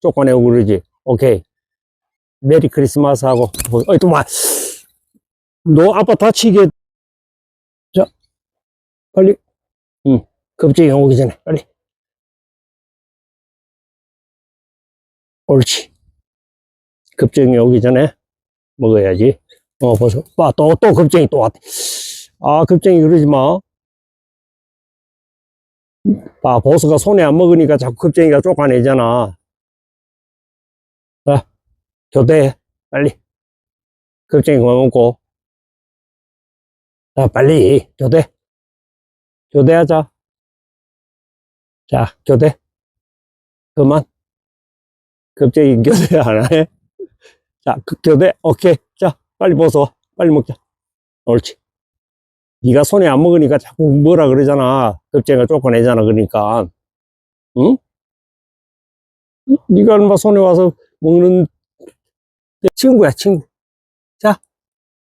쫓아내고 그러지. 오케이. 메리 크리스마스 하고. 어이, 또 마. 너 아빠 다치게. 자, 빨리. 응. 급제이 오기 전에, 빨리. 옳지. 급증이 오기 전에 먹어야지. 어, 벌써. 봐, 또, 또 급증이 또 왔대. 아, 급증이 그러지 마. 봐, 보스가 손에 안 먹으니까 자꾸 급쟁이가 쫓아내잖아. 자, 교대해. 빨리. 그만 먹고. 자, 빨리. 교대. 교대하자. 자, 교대. 그만. 급쟁이 교대 안 해. 자, 그 교대. 오케이. 자, 빨리 벗어. 빨리 먹자. 옳지. 네가 손에 안 먹으니까 자꾸 뭐라 그러잖아. 급제가 쫓아내잖아. 그러니까. 응? 네가 얼마 손에 와서 먹는 내 친구야, 친구. 자,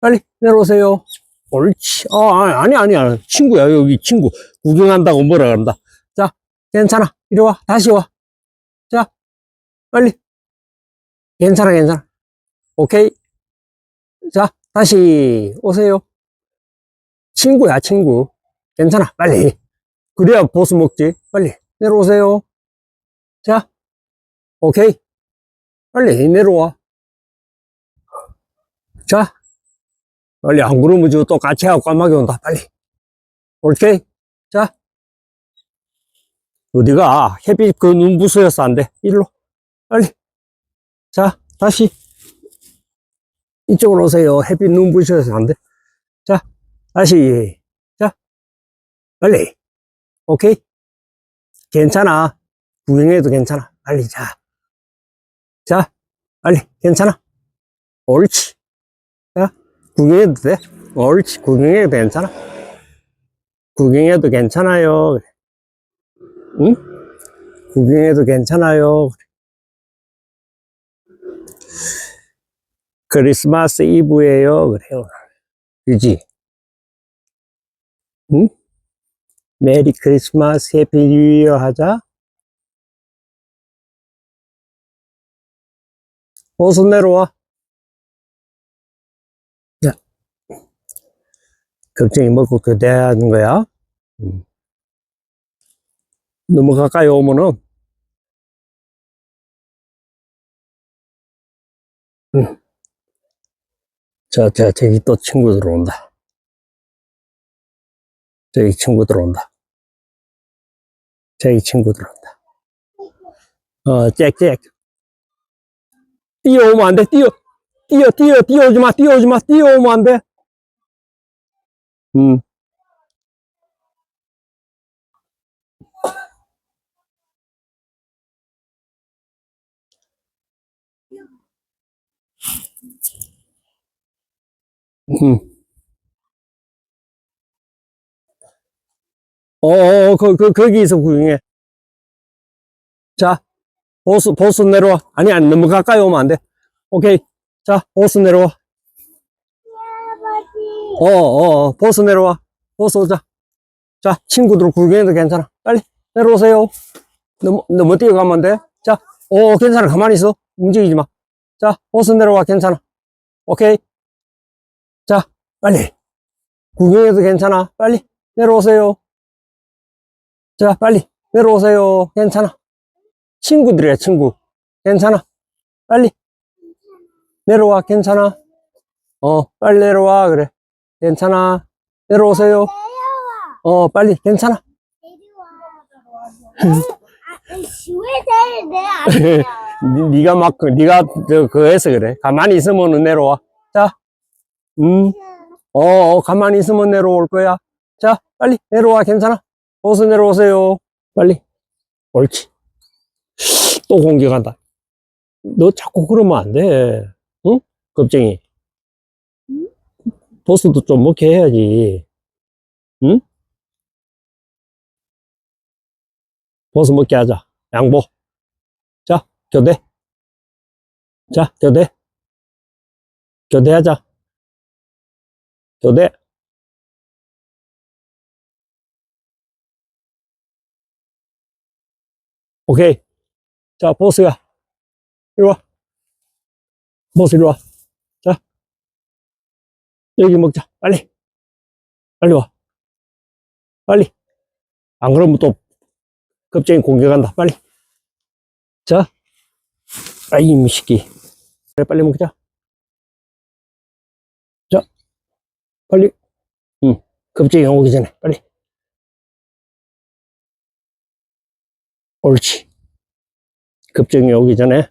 빨리 내려오세요. 옳지. 아, 아니, 아니, 아니. 친구야, 여기 친구. 구경한다고 뭐라 그런다. 자, 괜찮아. 이리 와. 다시 와. 자, 빨리. 괜찮아, 괜찮아. 오케이. 자, 다시 오세요. 친구야, 친구. 괜찮아, 빨리. 그래야 보스 먹지. 빨리, 내려오세요. 자, 오케이. 빨리 내려와. 자, 빨리 안 그러면 저 또 같이 하고 까마귀 온다. 빨리. 오케이. 자. 어디가? 햇빛 그 눈 부수여서 안 돼. 일로. 빨리. 자, 다시. 이쪽으로 오세요. 햇빛 눈 부수여서 안 돼. 자, 다시. 자, 빨리. 오케이? 괜찮아. 구경해도 괜찮아. 빨리 자. 자, 빨리. 괜찮아. 옳지. 자, 구경해도 돼. 옳지. 구경해도 괜찮아. 구경해도 괜찮아요. 응? 구경해도 괜찮아요. 크리스마스 이브예요. 그래요. 그지? 응? 메리 크리스마스 해피 뉴 이어 하자. 어서 내려와. 야. 급증이 먹고 교대하는 거야. 음. 너무 가까이 오면은, 음. 저, 저, 저기 또 친구 들어온다. 저기 친구 들어온다. 저기 친구 들어온다. 어, 짹짹. 뛰어오면 안 돼, 뛰어. 뛰어, 뛰어, 뛰어오지 마, 뛰어오지 마, 뛰어오면 안 돼. 음. 음. 어, 어, 그, 그, 거기서 구경해. 자, 보스, 보스 내려와. 아니, 아니, 너무 가까이 오면 안 돼. 오케이. 자, 보스 내려와. 어, 어, 어, 보스 내려와. 보스 오자. 자, 친구들 구경해도 괜찮아. 빨리 내려오세요. 너무, 너무 뛰어가면 안 돼. 자, 어, 괜찮아. 가만히 있어. 움직이지 마. 자, 보스 내려와. 괜찮아. 오케이. 자, 빨리. 구경해도 괜찮아. 빨리 내려오세요. 자, 빨리 내려오세요. 괜찮아. 친구들이야, 친구. 괜찮아. 빨리. 내려와, 괜찮아. 어, 빨리 내려와, 그래. 괜찮아. 내려오세요. 어, 빨리, 괜찮아. 왜 내려 내 아니야? 니, 가 막, 그- 니가, 저, 그거 해서 그래. 가만히 있으면 내려와. 자, 음, 어, 어, 가만히 있으면 내려올 거야. 자, 빨리 내려와, 괜찮아. 어서 내려오세요. 빨리. 옳지. 또 공격한다. 너 자꾸 그러면 안 돼. 응? 겁쟁이. 보스도 좀 먹게 해야지. 응? 보스 먹게 하자. 양보. 자, 교대. 자, 교대. 교대하자. 교대. 오케이. 자, 보스야. 이리 와. 버스 이리 와. 자. 여기 먹자. 빨리. 빨리 와. 빨리. 안 그러면 또 겁쟁이 공격한다. 빨리. 자. 아이, 이 새끼. 그래, 빨리 먹자. 자. 빨리. 응. 겁쟁이 오기 전에. 빨리. 옳지. 겁쟁이 오기 전에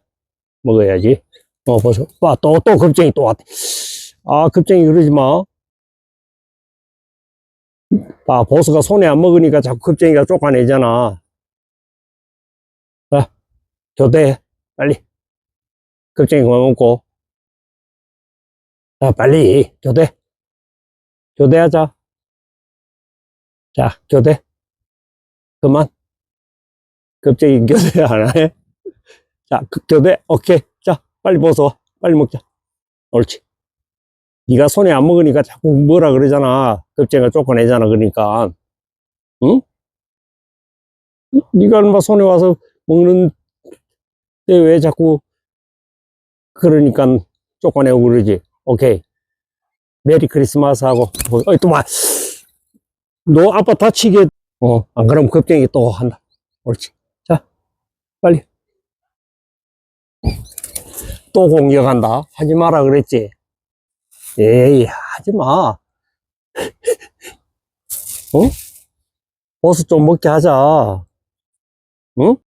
먹어야지. 어, 벌써. 와, 또, 또 겁쟁이 또 왔대. 아, 겁쟁이 그러지 마. 봐, 보스가 손에 안 먹으니까 자꾸 겁쟁이가 쫓아내잖아. 자, 교대, 빨리. 겁쟁이 그만 먹고. 자, 빨리, 교대. 교대하자. 자, 교대. 그만. 겁쟁이 교대 안 해? 자, 그 교대, 오케이. 자, 빨리 벗어. 빨리 먹자. 옳지. 네가 손에 안 먹으니까 자꾸 뭐라 그러잖아. 겁쟁이가 쫓아내잖아. 그러니까. 응? 네가 얼마 손에 와서 먹는 데 왜 자꾸 그러니까 쫓아내고 그러지. 오케이. 메리 크리스마스 하고. 어이, 또 마. 너 아빠 다치게, 어, 안 그러면 겁쟁이 또 한다. 옳지. 자, 빨리. 또 공격한다. 하지 마라 그랬지. 에이, 하지 마. 어? 버스 좀 먹게 하자. 응?